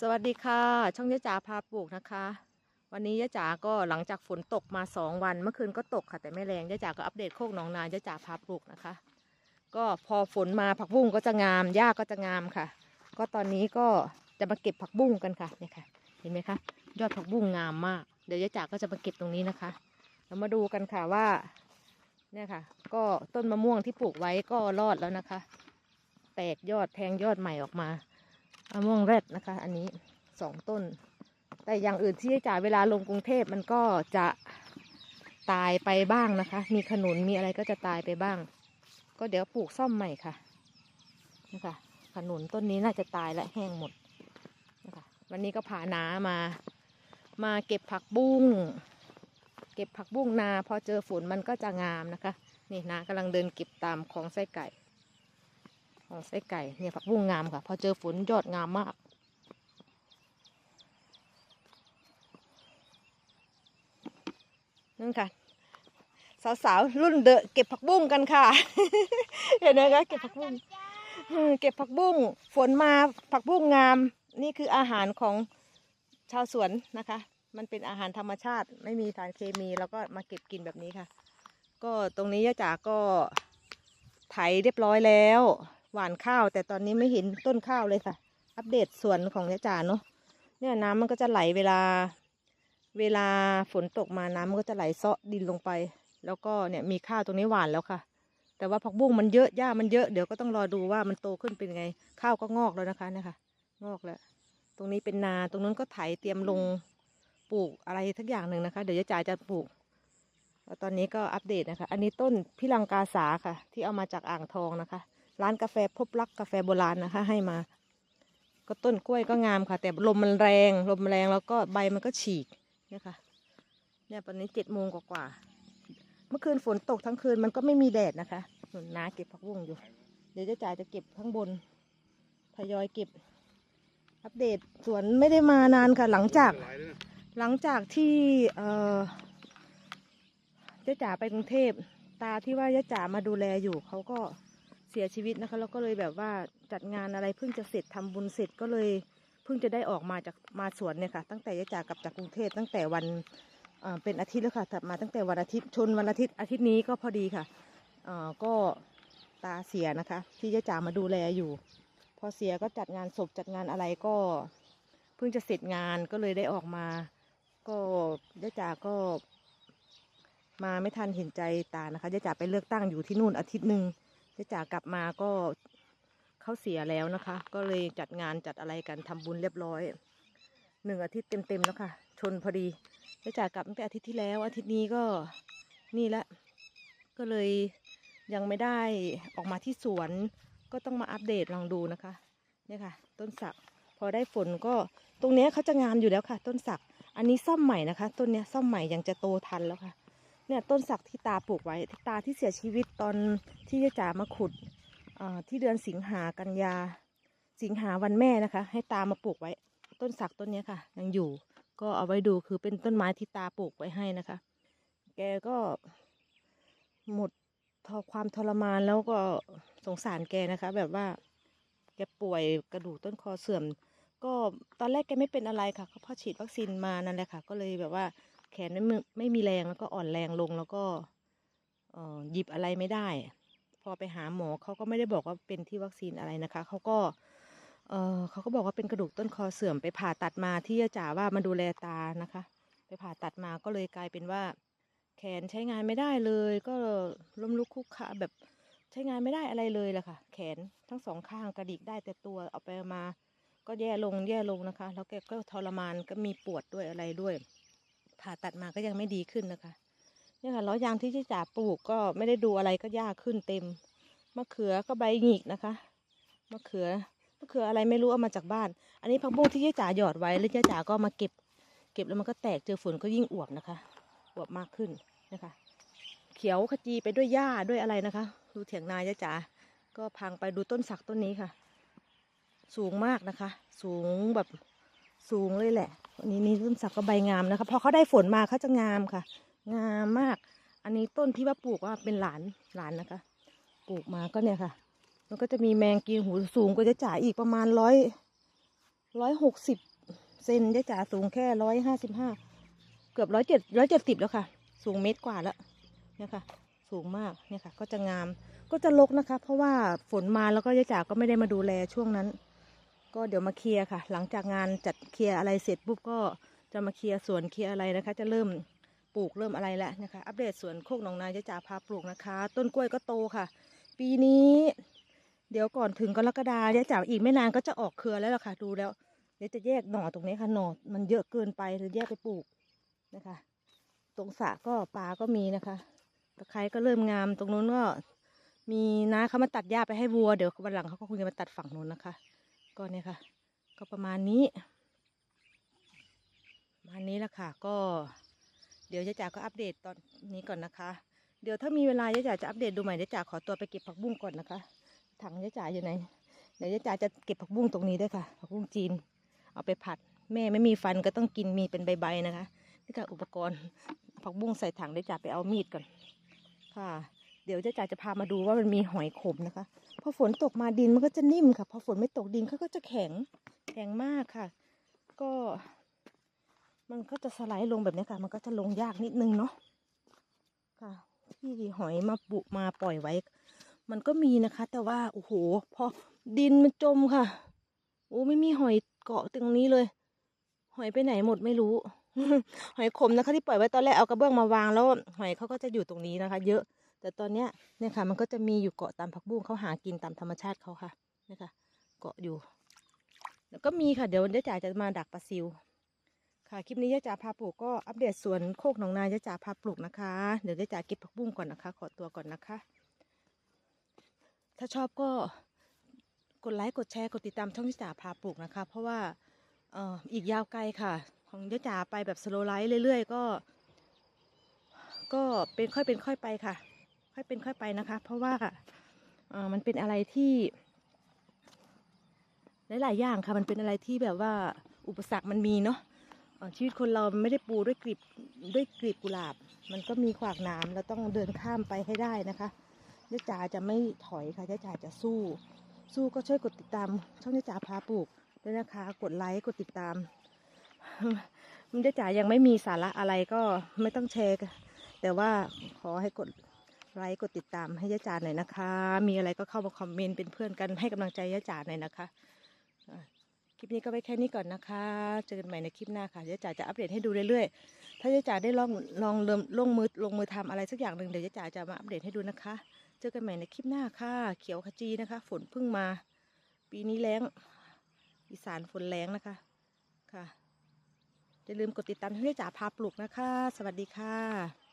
สวัสดีค่ะ ช่องยะจ๋าพาปลูกนะคะ วันนี้ยะจ๋าก็หลังจากฝนตกมาสองวัน เมื่อคืนก็ตกค่ะแต่ไม่แรงยะจ๋าก็อัปเดตโคกหนองนายะจ๋าพาปลูกนะคะ ก็พอฝนมาผักบุ้งก็จะงามหญ้าก็จะงามค่ะ ก็ตอนนี้ก็จะมาเก็บผักบุ้งกันค่ะเนี่ยค่ะ เห็นไหมคะยอดผักบุ้งงามมากเดี๋ยวยะจ๋าก็จะมาเก็บตรงนี้นะคะเรามาดูกันค่ะว่าเนี่ยค่ะ ก็ต้นมะม่วงที่ปลูกไว้ก็รอดแล้วนะคะ แตกยอดแทงยอดใหม่ออกมา มะม่วงแรดนะคะ อันนี้สองต้น แต่อย่างอื่นที่จ่ายเวลาลงกรุงเทพมันก็จะตายไปบ้างนะคะ มีขนุนมีอะไรก็จะตายไปบ้าง ก็เดี๋ยวปลูกซ่อมใหม่ค่ะนะคะขนุนต้นนี้น่าจะตายและแห้งหมดนะคะวันนี้ก็พาน้ามา มาเก็บผักบุ้ง เก็บผักบุ้งนา พอเจอฝนมันก็จะงามนะคะ นี่นากำลังเดินเก็บตามของไส้ไก่ ของไส้ไก่เนี่ยผักบุ้งงามค่ะ พอเจอฝนยอดงามมาก นั่นค่ะ สาวๆรุ่นเดอะเก็บผักบุ้งกันค่ะ เห็นไหมคะเก็บผักบุ้งเก็บผักบุ้งฝนมาผักบุ้งงาม นี่คืออาหารของชาวสวนนะคะ มันเป็นอาหารธรรมชาติ ไม่มีสารเคมีแล้วก็มาเก็บกินแบบนี้ค่ะ ก็ตรงนี้ย่าจ๋าก็ไถเรียบร้อยแล้ว หวานข้าว แต่ตอนนี้ไม่เห็นต้นข้าวเลยค่ะ อัปเดตสวนของย่าจ๋าเนาะเนี่ยน้ำมันก็จะไหลเวลา เวลาฝนตกมาน้ำมันก็จะไหลเซาะดินลงไป แล้วก็เนี่ยมีข้าวตรงนี้หวานแล้วค่ะ แต่ว่าผักบุ้งมันเยอะหญ้ามันเยอะเดี๋ยวก็ต้องรอดูว่ามันโตขึ้นเป็นไง ข้าวก็งอกแล้วนะคะเนี่ยค่ะ งอกแล้วตรงนี้เป็นนาตรงนั้นก็ไถเตรียมลงปลูกอะไรทักอย่างหนึ่งนะคะ เดี๋ยวจะจ่าจะปลูกตอนนี้ก็อัปเดตนะคะ อันนี้ต้นพิลังกาสาค่ะ ที่เอามาจากอ่างทองนะคะ ร้านกาแฟพบรักกาแฟโบราณนะคะ ให้มา ก็ต้นกล้วยก็งามค่ะ แต่ลมมันแรง ลมแรงแล้วก็ใบมันก็ฉีกเนี่ยค่ะ เนี่ยตอนนี้เจ็ดโมงกว่าๆเมื่อคืนฝนตกทั้งคืนมันก็ไม่มีแดดนะคะหนุนนาเก็บผักบุ้งอยู่ เดี๋ยวเจะจ่ายจะเก็บข้างบนทยอยเก็บ อัปเดตสวนไม่ได้มานานค่ะ หลังจาก หลังจากที่เออเจ๊จ๋าไปกรุงเทพตาที่ว่าเจ๊จ๋ามาดูแลอยู่เขาก็ สียชีวิตนะคะ แล้วก็เลยแบบว่าจัดงานอะไรเพิ่งจะเสร็จทำบุญเสร็จก็เลยเพิ่งจะได้ออกมาจากมาสวนเนี่ยค่ะ ตั้งแต่เจ๊จ๋ากลับจากกรุงเทพตั้งแต่วันเป็นอาทิตย์แล้วค่ะถัดมาตั้งแต่วันอาทิตย์ชนวันอาทิตย์อาทิตย์นี้ก็พอดีค่ะก็ตาเสียนะคะ ที่เจ๊จ๋ามาดูแลอยู่ พอเสียก็จัดงานศพจัดงานอะไรก็ เพิ่งจะเสร็จงานก็เลยได้ออกมา ก็ย่าจ๋าก็ มาไม่ทันเห็นใจตานะคะย่าจ๋าไปเลือกตั้งอยู่ที่นู่นอาทิตย์หนึ่ง ย่าจ๋ากลับมาก็เขาเสียแล้วนะคะ ก็เลยจัดงานจัดอะไรกันทำบุญเรียบร้อยหนึ่งอาทิตย์เต็มๆแล้วค่ะ ชนพอดีย่าจ๋ากลับตั้งแต่อาทิตย์ที่แล้ว อาทิตย์นี้ก็นี่ละ ก็เลยยังไม่ได้ออกมาที่สวน ก็ต้องมาอัปเดตลองดูนะคะเนี่ยค่ะ ต้นสักพอได้ฝนก็ตรงนี้เขาจะงามอยู่แล้วค่ะ ต้นสัก อันนี้ซ่อมใหม่นะคะ ต้นนี้ซ่อมใหม่ยังจะโตทันแล้วค่ะ เนี่ยต้นสักที่ตาปลูกไว้ทิตาที่เสียชีวิตตอนที่ยายจ๋ามาขุดที่เดือนสิงหากันยา สิงหาวันแม่นะคะ ให้ตามาปลูกไว้ ต้นสักต้นนี้ค่ะ ยังอยู่ ก็เอาไว้ดูคือเป็นต้นไม้ที่ตาปลูกไว้ให้นะคะ แกก็หมดทอความทรมานแล้วก็สงสารแกนะคะ แบบว่าแกป่วยกระดูกต้นคอเสื่อม ก็ตอนแรกแกไม่เป็นอะไรค่ะเขาพอฉีดวัคซีนมานั่นแหละค่ะ ก็เลยแบบว่า แขนไม่มีไม่มีแรงแล้วก็อ่อนแรงลงแล้วก็หยิบอะไรไม่ได้ พอไปหาหมอเขาก็ไม่ได้บอกว่าเป็นที่วัคซีนอะไรนะคะเขาก็เออเขาก็บอกว่าเป็นกระดูกต้นคอเสื่อมไปผ่าตัดมาที่จ๋าว่ามาดูแลตานะคะ ไปผ่าตัดมาก็เลยกลายเป็นว่า แขนใช้งานไม่ได้เลย ก็ล้มลุกคุกคาแบบใช้งานไม่ได้อะไรเลยล่ะค่ะ แขนทั้งสองข้างกระดิกได้แต่ตัวเอาไปมา ก็แย่ลงแย่ลงนะคะ แล้วแกก็ทรมานก็มีปวดด้วยอะไรด้วย ผ่าตัดมาก็ยังไม่ดีขึ้นนะคะเนี่ยค่ะล้อยางที่เจ๊จ๋าปลูกก็ไม่ได้ดูอะไรก็หญ้าขึ้นเต็มมะเขือก็ใบหงิกนะคะมะเขือมะเขืออะไรไม่รู้เอามาจากบ้าน อันนี้ผักบุ้งที่เจ๊จ๋าหยอดไว้แล้วเจ๊จ๋าก็มาเก็บ เก็บแล้วมันก็แตกเจอฝนก็ยิ่งอวบนะคะอวบมากขึ้นนะคะ เขียวขจีไปด้วยหญ้าด้วยอะไรนะคะ ดูเถียงนาเจ๊จ๋าก็พังไปดูต้นสักต้นนี้ค่ะ สูงมากนะคะ สูงแบบสูงเลยแหละ วันนี้นี่ต้นสักก็ใบงามนะคะพอเขาได้ฝนมาเขาจะงามค่ะ งามมาก อันนี้ต้นที่ว่าปลูกว่าเป็นหลานหลานนะคะ ปลูกมาก็เนี่ยค่ะ มันก็จะมีแมงกีหูสูงกว่าจะจ่าอีกประมาณร้อยร้อยหกสิบเซนยายจ๋าสูงแค่ร้อยห้าสิบห้าเกือบร้อยเจ็ดร้อยเจ็ดสิบแล้วค่ะ สูงเมตรกว่าแล้วเนี่ยค่ะ สูงมากเนี่ยค่ะ ก็จะงามก็จะรกนะคะ เพราะว่าฝนมาแล้วก็ยายจ๋าก็ไม่ได้มาดูแลช่วงนั้น ก็เดี๋ยวมาเคลียร์ค่ะ หลังจากงานจัดเคลียร์อะไรเสร็จปุ๊บก็จะมาเคลียร์สวนเคลียร์อะไรนะคะ จะเริ่มปลูกเริ่มอะไรแล้วนะคะ อัปเดตสวนโคกหนองนายยายจ๋าพาปลูกนะคะ ต้นกล้วยก็โตค่ะ ปีนี้ เดี๋ยวก่อนถึงกรกฎาเนี่าอีกไม่นานก็จะออกเครือแล้วล่ะค่ะ ดูแล้ว เดี๋ยวจะแยกหน่อตรงนี้ค่ะหน่อมันเยอะเกินไปเลยแยกไปปลูกนะคะ ตรงสระก็ปลาก็มีนะคะตะไคร้ก็เริ่มงามตรงนู้นก็มีน้าเขามาตัดหญ้าไปให้วัวเดี๋ยววันหลังเขาก็คงจะมาตัดฝั่งนู้นนะคะ ก็เนี่ยค่ะ ก็ประมาณนี้ประมาณนี้แหละค่ะ ก็เดี๋ยวยายจ๋าก็อัปเดตตอนนี้ก่อนนะคะ เดี๋ยวถ้ามีเวลายายจ๋าจะอัปเดตดูใหม่ยายจ๋าขอตัวไปเก็บผักบุ้งก่อนนะคะ ถังยายจ๋าอยู่ไหนเดี๋ยวยายจ๋าจะเก็บผักบุ้งตรงนี้ด้วยค่ะ ผักบุ้งจีน เอาไปผัด แม่ไม่มีฟันก็ต้องกินมีเป็นใบๆนะคะนี่ค่ะอุปกรณ์ผักบุ้งใส่ถังยายจ๋าไปเอามีดก่อนค่ะ เดี๋ยวยาจ๋าจะพามาดูว่ามันมีหอยขมนะคะ พอฝนตกมาดินมันก็จะนิ่มค่ะ พอฝนไม่ตกดินเขาก็จะแข็ง แข็งมากค่ะ ก็ มันก็จะสไลด์ลงแบบนี้ค่ะ มันก็จะลงยากนิดนึงเนาะ ค่ะ ที่หอยมาปุมาปล่อยไว้ มันก็มีนะคะ แต่ว่าโอ้โห พอดินมันจมค่ะ โอ้ไม่มีหอยเกาะตรงนี้เลย หอยไปไหนหมดไม่รู้ หอยขมนะคะที่ปล่อยไว้ตอนแรกเอากระเบื้องมาวางแล้ว หอยเขาก็จะอยู่ตรงนี้นะคะ เยอะ แต่ตอนเนี้ยเนี่ยค่ะ มันก็จะมีอยู่เกาะตามผักบุ้งเขาหากินตามธรรมชาติเขาค่ะเนี่ยค่ะ เกาะอยู่ แล้วก็มีค่ะเดี๋ยวเดี๋ยวจ๋าจะมาดักปลาซิว ค่ะคลิปนี้ยะจ๋าพาปลูกก็อัปเดตสวนโคกหนองนายยะจ๋าพาปลูกนะคะ เดี๋ยวยะจ๋าเก็บผักบุ้งก่อนนะคะ ขอตัวก่อนนะคะ ถ้าชอบก็กดไลค์กดแชร์กดติดตามช่องยะจ๋าพาปลูกนะคะ เพราะว่าเอ่ออีกยาวไกลค่ะ ของยะจ๋าไปแบบสโลไลฟ์เรื่อยๆ ก็ ก็เป็นค่อยเป็นค่อยไปค่ะ ค่อยเป็นค่อยไปนะคะ เพราะว่าเออมันเป็นอะไรที่ หลาย ๆ อย่างค่ะ มันเป็นอะไรที่แบบว่าอุปสรรคมันมีเนาะชีวิตคนเราไม่ได้ปูด้วยกลีบด้วยกลีบกุหลาบ มันก็มีขวากหน้ำเราต้องเดินข้ามไปให้ได้นะคะยะจ๋าจะไม่ถอยค่ะยะจ๋าจะสู้ สู้ก็ช่วยกดติดตาม ช่องยะจ๋าพาปลูกด้วยนะคะ กดไลค์กดติดตามมันยะจ๋ายังไม่มีสาระอะไรก็ไม่ต้องแชร์กันแต่ว่าขอให้กด ไลค์กดติดตามให้ยะจ๋าหน่อยนะคะ มีอะไรก็เข้ามาคอมเมนต์เป็นเพื่อนกันให้กำลังใจยะจ๋าหน่อยนะคะคลิปนี้ก็ไว้แค่นี้ก่อนนะคะ เจอกันใหม่ในคลิปหน้าค่ะยวจ๋าจะอัปเดตให้ดูเรื่อยๆ ถ้าเจ๊จ๋าได้ลองลองเริ่มลงมือลงมือทำอะไรสักอย่างหนึ่งเดี๋ยวเจ๊จ๋าจะมาอัปเดตให้ดูนะคะ เจอกันใหม่ในคลิปหน้าค่ะ เขียวขจีนะคะ ฝนเพิ่งมา ปีนี้แล้ง อีสานฝนแรงนะคะ ค่ะอย่าลืมกดติดตามให้เจ๊จ๋าพาปลูกนะคะ สวัสดีค่ะ